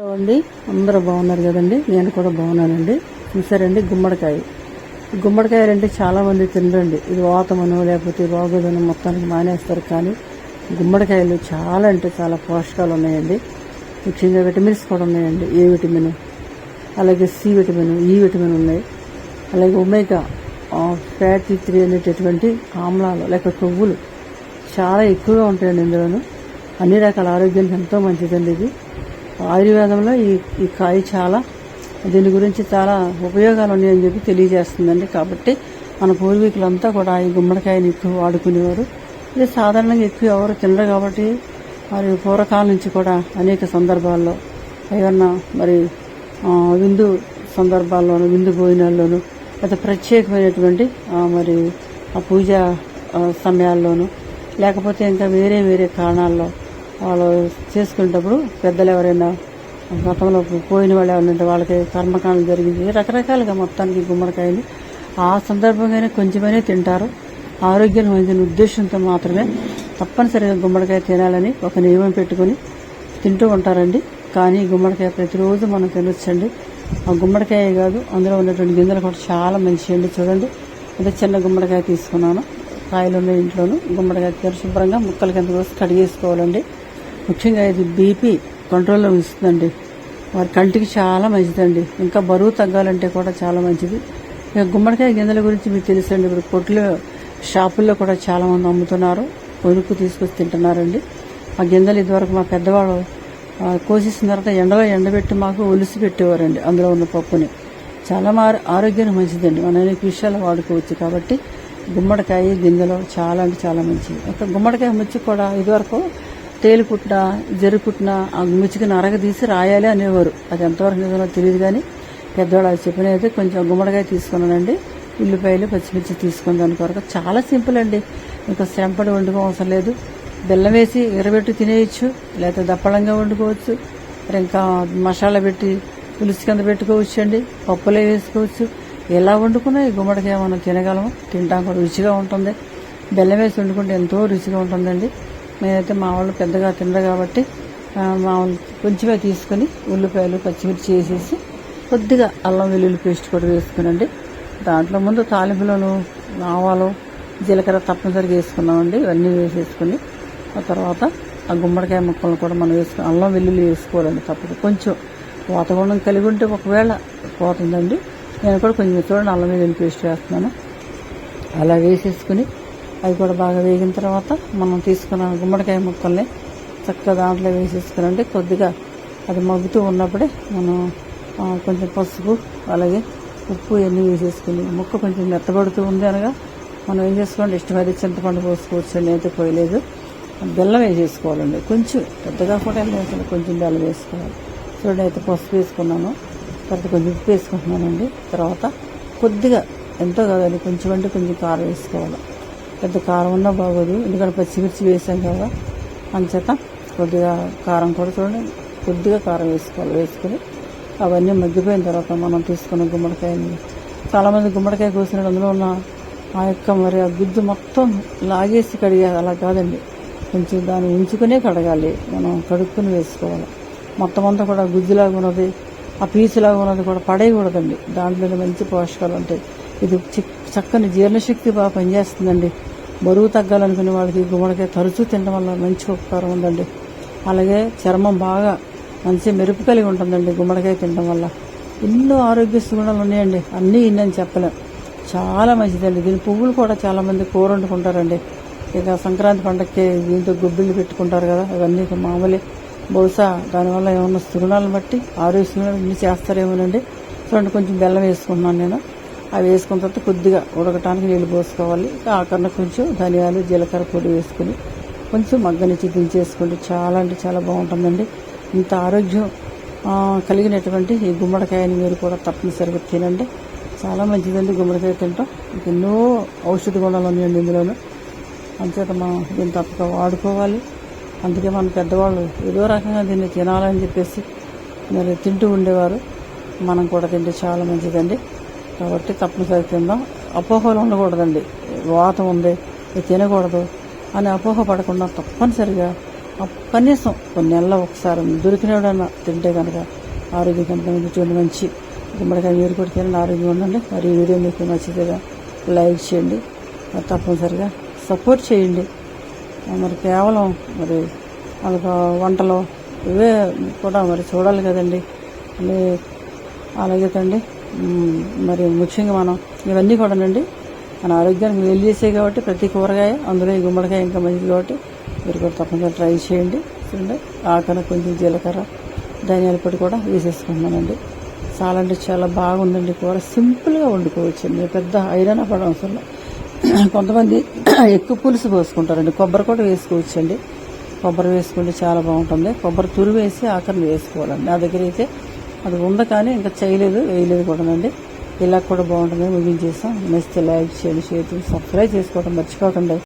Hello అండి. అందరూ బాగున్నారు కదండి. నేను కూడా బాగున్నానండి. చూసారండి గుమ్మడికాయ. గుమ్మడికాయలు అంటే చాలా మంది తినరండి. ఇది వాతమను లేకపోతే బాగోదనో మొత్తానికి మానేస్తారు. కానీ గుమ్మడికాయలు చాలా అంటే చాలా పోషకాలు ఉన్నాయండి. ముఖ్యంగా విటమిన్స్ కూడా ఉన్నాయండి. A vitamin? అలాగే సి విటమిన్ ఈ విటమిన్ ఉన్నాయి. అలాగే ఒమేగా ఫ్యాటీ త్రీ అనేటటువంటి ఆమ్లాలు లేక కొవ్వులు చాలా ఎక్కువగా ఉంటాయండి ఇందులోను. అన్ని రకాల ఆరోగ్యానికి ఎంతో మంచిదండి ఇది. ఆయుర్వేదంలో ఈ ఈ కాయ చాలా దీని గురించి చాలా ఉపయోగాలు ఉన్నాయని చెప్పి తెలియజేస్తుందండి. కాబట్టి మన పూర్వీకులంతా కూడా ఈ గుమ్మడికాయని ఎక్కువ వాడుకునేవారు. ఇది సాధారణంగా ఎక్కువ ఎవరు తినరు కాబట్టి మరి పూర్వకాలం నుంచి కూడా అనేక సందర్భాల్లో ఏమన్నా మరి విందు సందర్భాల్లోనూ విందు భోజనాల్లోనూ లేదా ప్రత్యేకమైనటువంటి మరి ఆ పూజ సమయాల్లోనూ లేకపోతే ఇంకా వేరే వేరే కారణాల్లో వాళ్ళు చేసుకునేటప్పుడు పెద్దలు ఎవరైనా గతంలో పోయిన వాళ్ళు ఎవరైనా వాళ్ళకి కర్మకాండం జరిగింది. రకరకాలుగా మొత్తానికి గుమ్మడికాయని ఆ సందర్భంగానే కొంచెమైనా తింటారు. ఆరోగ్యం మంచిన ఉద్దేశంతో మాత్రమే తప్పనిసరిగా గుమ్మడికాయ తినాలని ఒక నియమం పెట్టుకొని తింటూ ఉంటారండి. కానీ గుమ్మడికాయ ప్రతిరోజు మనం తినొచ్చండి. ఆ గుమ్మడికాయ కాదు అందులో ఉన్నటువంటి గింజలు కూడా చాలా మంచివి అండి. చూడండి. అంటే చిన్న గుమ్మడికాయ తీసుకున్నాను. కాయలు ఉన్న ఇంట్లోను. గుమ్మడికాయ శుభ్రంగా ముక్కలు కింద కోసి కడిగేసుకోవాలండి. ముఖ్యంగా ఇది బీపీ కంట్రోల్లో ఉంచుతుందండి. వారి కంటికి చాలా మంచిదండి. ఇంకా బరువు తగ్గాలంటే కూడా చాలా మంచిది. ఇక గుమ్మడికాయ గింజల గురించి మీకు తెలుసండి. ఇప్పుడు కొట్లు షాపుల్లో కూడా చాలా మంది అమ్ముతున్నారు. కొనుక్కు తీసుకొచ్చి తింటున్నారండి. ఆ గింజలు ఇదివరకు మా పెద్దవాడు కోసేసిన తర్వాత ఎండలో ఎండబెట్టి మాకు ఒలిసి పెట్టేవారండి అందులో ఉన్న పప్పుని. చాలా మా ఆరోగ్యానికి మంచిదండి. మనం అనేక విషయాలు వాడుకోవచ్చు కాబట్టి గుమ్మడికాయ గింజలు చాలా అంటే చాలా మంచిది ఒక గుమ్మడికాయ ముచ్చి కూడా ఇదివరకు తేలి పుట్టిన జరి పుట్టిన ఆ ముచ్చికి నరగ తీసి రాయాలి అనేవారు. అది ఎంతవరకు నిజమో తెలియదు కానీ పెద్దవాళ్ళు అది చెప్పినైతే కొంచెం గుమ్మడికాయ తీసుకున్నానండి ఉల్లిపాయలు పచ్చిమిర్చి తీసుకుని దాని కొరకు. చాలా సింపుల్ అండి. ఇంకా శ్రమపడి వండుకో అవసరం లేదు. బెల్లం వేసి ఎర్రబెట్టి తినేయచ్చు లేకపోతే దప్పళంగా వండుకోవచ్చు. మరి ఇంకా మసాలా పెట్టి పులుసు కింద పెట్టుకోవచ్చు అండి. పప్పులే వేసుకోవచ్చు. ఎలా వండుకున్నా ఈ గుమ్మడికాయ మనం తినగలము. తింటాం కూడా రుచిగా ఉంటుంది. బెల్లం వేసి వండుకుంటే ఎంతో రుచిగా ఉంటుందండి. నేనైతే మా వాళ్ళు పెద్దగా తినరు కాబట్టి మా వాళ్ళు కొంచెమే తీసుకొని ఉల్లిపాయలు పచ్చిమిర్చి వేసేసి కొద్దిగా అల్లం వెల్లుల్లి పేస్ట్ కూడా వేసుకునండి. దాంట్లో ముందు తాలింపులను ఆవాలు జీలకర్ర తప్పనిసరిగా వేసుకున్నామండి. ఇవన్నీ వేసేసుకుని ఆ తర్వాత ఆ గుమ్మడికాయ ముక్కలను కూడా మనం వేసుకుని అల్లం వెల్లుల్లి వేసుకోవాలండి తప్పదు. కొంచెం వాతావరణం కలిగి ఉంటే ఒకవేళ పోతుందండి. నేను కూడా కొంచెం చూడండి అల్లం వెల్లుల్లి పేస్ట్ వేస్తున్నాను. అలా వేసేసుకుని అవి కూడా బాగా వేగిన తర్వాత మనం తీసుకున్న గుమ్మడికాయ ముక్కల్ని చక్కగా దాంట్లో వేసేసుకునండి కొద్దిగా అది మగ్గుతూ ఉన్నప్పుడే మనం కొంచెం పసుపు అలాగే ఉప్పు ఇవన్నీ వేసేసుకుని ముక్క కొంచెం మెత్తబడుతూ ఉంది అనగా మనం ఏం చేసుకోండి ఇష్టమైతే చింతపండు పోసుకోవచ్చు అండి అయితే పోయలేదు. బెల్లం వేసేసుకోవాలండి. కొంచెం పెద్దగా కూడా ఏం కొంచెం బెల్లం వేసుకోవాలి. చూడండి అయితే పసుపు వేసుకున్నాను. తర్వాత కొంచెం ఉప్పు వేసుకుంటున్నానండి. తర్వాత కొద్దిగా ఎంతో కాదండి కొంచెం అంటే కొంచెం కారం వేసుకోవాలి. పెద్ద కారం ఉన్నా బాగోదు. ఎందుకంటే పచ్చిమిర్చి వేసాం కదా. అంచేత కొద్దిగా కారం కూడా చూడండి. కొద్దిగా కారం వేసుకోవాలి వేసుకొని. అవన్నీ మగ్గిపోయిన తర్వాత మనం తీసుకున్న గుమ్మడికాయని. చాలామంది గుమ్మడికాయ కోసినప్పుడు అందులో ఉన్న ఆ యొక్క మరి ఆ గుజ్జు మొత్తం లాగేసి కడిగాలి అలా కాదండి. కొంచెం దాన్ని ఉంచుకునే కడగాలి. మనం కడుక్కుని వేసుకోవాలి. మొత్తం అంతా కూడా గుజ్జులాగా ఉన్నది. ఆ పీచులాగా ఉన్నది కూడా పడేయకూడదండి. దాంట్లో మంచి పోషకాలు ఉంటాయి. ఇది చిక్- చక్కని జీర్ణశక్తి బాగా పనిచేస్తుందండి. బరువు తగ్గాలనుకునే వాళ్ళకి గుమ్మడికాయ తరచూ తినడం వల్ల మంచి ఉపకారం ఉందండి. అలాగే చర్మం బాగా మంచి మెరుపు కలిగి ఉంటుందండి గుమ్మడికాయ తినడం వల్ల. ఎన్నో ఆరోగ్య సుగుణాలు ఉన్నాయండి. అన్నీ ఇన్నని చెప్పలేం. చాలా మంచిదండి. దీని పువ్వులు కూడా చాలామంది కూర వండుకుంటారండి. ఇక సంక్రాంతి పండగకి దీంతో గుబ్బిళ్ళు పెట్టుకుంటారు కదా అవన్నీ మామూలే. బహుశా దానివల్ల ఏమన్నా సుగుణాలను బట్టి ఆరోగ్య సుగుణాలు ఇన్ని చేస్తారేమోనండి. చూడండి కొంచెం బెల్లం వేసుకుంటున్నాను నేను. అవి వేసుకున్న తర్వాత కొద్దిగా ఉడకటానికి నీళ్ళు పోసుకోవాలి. ఆఖరణ కొంచెం ధనియాలు జీలకర్ర పొడి వేసుకుని కొంచెం మగ్గనిచ్చి దించేసుకోండి. చాలా అంటే చాలా బాగుంటుందండి. ఇంత ఆరోగ్యం కలిగినటువంటి ఈ గుమ్మడికాయని మీరు కూడా తప్పనిసరిగా తినండి. చాలా మంచిదండి గుమ్మడికాయ తింటాం ఇంక ఎన్నో ఔషధ గుణాలు ఉన్నాయండి ఇందులోనూ. అంతేత మనం దీన్ని తప్పక వాడుకోవాలి. అందుకే మన పెద్దవాళ్ళు ఏదో రకంగా దీన్ని తినాలని చెప్పేసి మరి తింటూ ఉండేవారు. మనం కూడా తింటే చాలా మంచిదండి. కాబట్టి తప్పనిసరి తిందాం. అపోహలు ఉండకూడదండి. వాతం ఉంది ఇది తినకూడదు అని అపోహ పడకుండా తప్పనిసరిగా కనీసం కొన్ని నెలల ఒకసారి దొరికినప్పుడన్నా తింటే కనుక ఆరోగ్యం చూడండి మంచి గుమ్మడికాయ మీరు కూడా తినండి ఆరోగ్యం ఉండండి. మరి ఈ వీడియో మీకు నచ్చితే లైక్ చేయండి మరి తప్పనిసరిగా సపోర్ట్ చేయండి. మరి కేవలం మరి మనకు వంటలు ఇవే కూడా మరి చూడాలి కదండి. అలాగే తండి మరి ముఖ్యంగా మనం ఇవన్నీ కూడానండి మన ఆరోగ్యానికి మేలు చేసాయి కాబట్టి ప్రతి కూరగాయ అందులో ఈ గుమ్మడికాయ ఇంకా మంచిది కాబట్టి మీరు కూడా తప్పనిసరిగా ట్రై చేయండి. చూడండి ఆకన కొంచెం జీలకర్ర ధనియాల పొడి కూడా వేసేసుకుంటున్నానండి. చాలా అంటే చాలా బాగుందండి కూర. సింపుల్గా వండుకోవచ్చండి. పెద్ద ఐరన్ పడ అవసరం కొంతమంది ఎక్కువ పులుసు పోసుకుంటారండి. కొబ్బరి కూడా వేసుకోవచ్చండి. కొబ్బరి వేసుకుంటే చాలా బాగుంటుంది. కొబ్బరి తురు వేసి ఆకరణ వేసుకోవాలండి. నా దగ్గర అయితే అది ఉంది కానీ ఇంకా చేయలేదు వేయలేదు కూడానండి. ఇలా కూడా బాగుంటుంది. ముగించేసాం. నెక్స్ట్ లైక్ చేయండి షేర్ చేసి సబ్స్క్రైబ్ చేసుకోవడం మర్చిపోకండి.